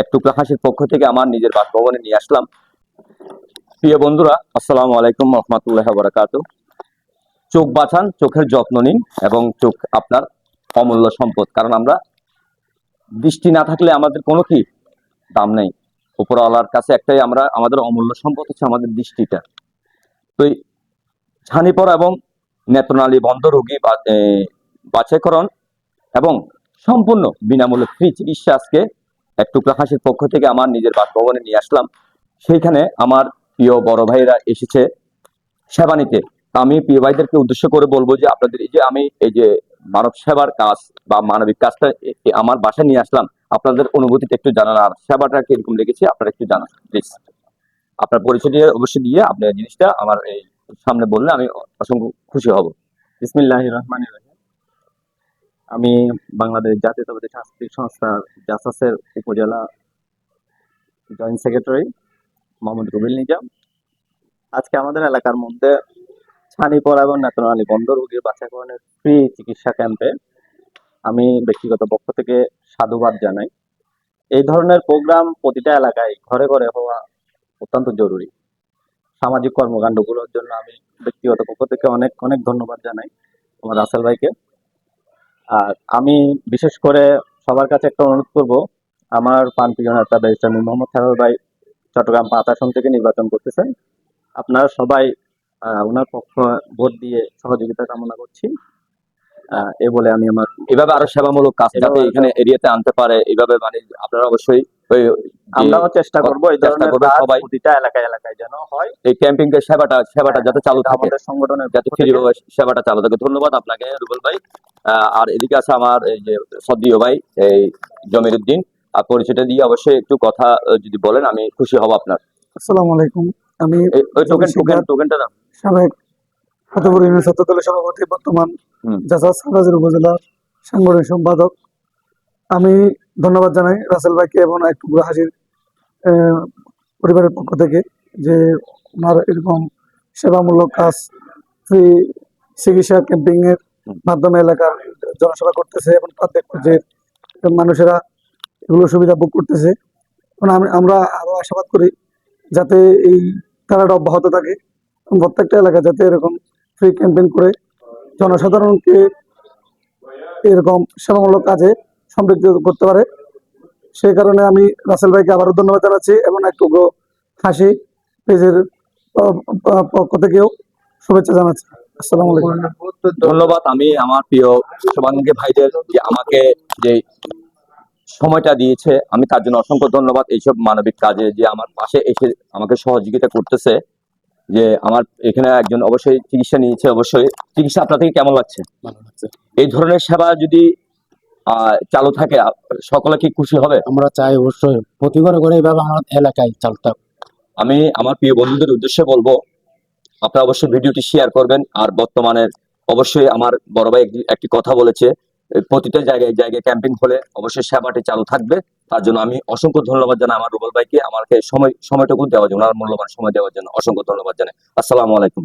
এক টুকরা হাসির পক্ষ থেকে আমার নিজের বাসভবনে নিয়ে আসলাম। প্রিয় বন্ধুরা, আসসালামু আলাইকুম রহমতুল্লাহ বারাকাতু চোখ বাঁচান চোখের যত্ন নিন এবং চোখ আপনার অমূল্য সম্পদ। কারণ আমরা দৃষ্টি না থাকলে আমাদের কোনো কি দাম নেই। উপরওয়ালার কাছে একটাই, আমরা, আমাদের অমূল্য সম্পদ হচ্ছে আমাদের দৃষ্টিটা। তো ছানি পড়া এবং নেত্রনালী বন্ধ রোগী বাছাইকরণ এবং সম্পূর্ণ বিনামূল্যে ফ্রি চিকিৎসা আজকে এক টুকরা হাসির পক্ষ থেকে আমার নিজের বাসভবনে নিয়ে আসলাম। সেইখানে আমার প্রিয় বড় ভাইরা এসেছে সেবা নিতে আমি প্রিয় ভাইদেরকে উদ্দেশ্য করে বলব যে, আপনাদের এই যে আমি এই যে মানব সেবার কাজ বা মানবিক কাজটা আমার বাসায় নিয়ে আসলাম, আপনাদের অনুভূতিটা একটু জানান। আর সেবাটা কীরকম লেগেছে আপনারা একটু জানান, প্লিজ। আপনার পরিচয় দিয়ে অবশ্যই দিয়ে আপনার জিনিসটা আমার এই সামনে বললে আমি অসংখ্য খুশি হব। বিসমিল্লাহ রহমান রহিম। আমি বাংলাদেশ জাতীয়তাবাদী সাংস্কৃতিক সংস্থা জাসাসের উপজেলা জয়েন্ট সেক্রেটারি মোহাম্মদ রুবেল নিজাম। আজকে আমাদের এলাকার মধ্যে ছানিপড়া এবং নেত্রনালী বন্ধ রোগীর বাছাইকরণের ফ্রি চিকিৎসা ক্যাম্পে আমি ব্যক্তিগত পক্ষ থেকে সাধুবাদ জানাই। এই ধরনের প্রোগ্রাম প্রতিটা এলাকায় ঘরে ঘরে হওয়া অত্যন্ত জরুরি। সামাজিক কর্মকাণ্ডগুলোর জন্য আমি ব্যক্তিগত পক্ষ থেকে অনেক অনেক ধন্যবাদ জানাই আমার রাসেল ভাইকে। আর আমি বিশেষ করে সবার কাছে একটা অনুরোধ করব আমার প্রান্তীয় নেতা ব্যারিস্টার মোহাম্মদ সাহেব ভাই চট্টগ্রাম পাঁচ আসন থেকে নির্বাচন করতেছেন। আপনারা সবাই ওনার পক্ষ ভোট দিয়ে সহযোগিতা কামনা করছি। এ বলে আমি আমার এভাবে আরও সেবামূলক কাজ যাতে এভাবে এখানে এরিয়াতে আনতে পারে এইভাবে মানে আপনারা অবশ্যই আমরাও চেষ্টা করব এই চেষ্টা ধরনের করবে সবাই। প্রতিটা এলাকায় এলাকায় যেন হয়। এই ক্যাম্পিং এর সেবাটা সেবাটা যাতে চালু থাকে আমাদের সংগঠনের যাতে সেবাটা চালু থাকে। ধন্যবাদ আপনাকে রুবেল ভাই। আর এদিকে আছে আমার এই যে সদ্দিও ভাই এই জমির উদ্দিন আর পরিচয়টা দিয়ে অবশ্যই একটু কথা যদি বলেন আমি খুশি হব আপনার আসসালামু আলাইকুম আমি টোকেন টোকেন টোকেনটা না সাবেক ফতেপুর ইউনিয়ন ছাত্র দলের সভাপতি বর্তমান হুম। জাসাস হাজার উপজেলার সাংগঠনিক সম্পাদক আমি ধন্যবাদ জানাই রাসেল ভাইকে এবং একটু হাসির আহ, পরিবারের পক্ষ থেকে যে ওনার এরকম সেবামূলক কাজ ফ্রি চিকিৎসা ক্যাম্পিং এর হুম। মাধ্যমে এলাকার জনসেবা করতেছে এবং প্রত্যেক পর্যায়ের মানুষেরা এগুলো সুবিধা ভোগ করতেছে। আমরা আরও আশাবাদ করি যাতে এই ধারাটা অব্যাহত থাকে। প্রত্যেকটা এলাকা যাতে এরকম ফ্রি ক্যাম্পেইন করে জনসাধারণকে এরকম সেবামূলক কাজে সম্পৃক্ত করতে পারে। সেই কারণে আমি রাসেল ভাইকে আবারও ধন্যবাদ জানাচ্ছি এবং একটু হাসি পেজের পক্ষ থেকেও শুভেচ্ছা জানাচ্ছি। আসসালামু আলাইকুম। ধন্যবাদ। আমি আমার প্রিয় শুভাঙ্গী ভাইদের যে আমাকে যে সময়টা দিয়েছে আমি তার জন্য অসংখ্য ধন্যবাদ এইসব মানবিক কাজে যে আমার পাশে এসে আমাকে সহযোগিতা করতেছে যে আমার এখানে একজন অবশ্যই চিকিৎসা নিয়েছে অবশ্যই। চিকিৎসা আপনার থেকে কেমন লাগছে? এই ধরনের সেবা যদি আহ, চালু থাকে সকলে কি খুশি হবে? আমরা চাই অবশ্যই। প্রতি ঘরে ঘরে এইভাবে আমার এলাকায় চালতে হবে। আমি আমার প্রিয় বন্ধুদের উদ্দেশ্যে বলব আপনারা অবশ্যই ভিডিওটি শেয়ার করবেন। আর বর্তমানে অবশ্যই আমার বড় ভাই একটি- কথা বলেছে প্রতিটা জায়গায় জায়গায় ক্যাম্পিং হলে অবশ্যই সেবাটি চালু থাকবে। তার জন্য আমি অসংখ্য ধন্যবাদ জানাই আমার রুবল ভাইকে। আমাকে সময়, সময়টুকু দেওয়ার জন্য আর মূল্যবান সময় দেওয়ার জন্য অসংখ্য ধন্যবাদ জানাই। আসসালামু আলাইকুম।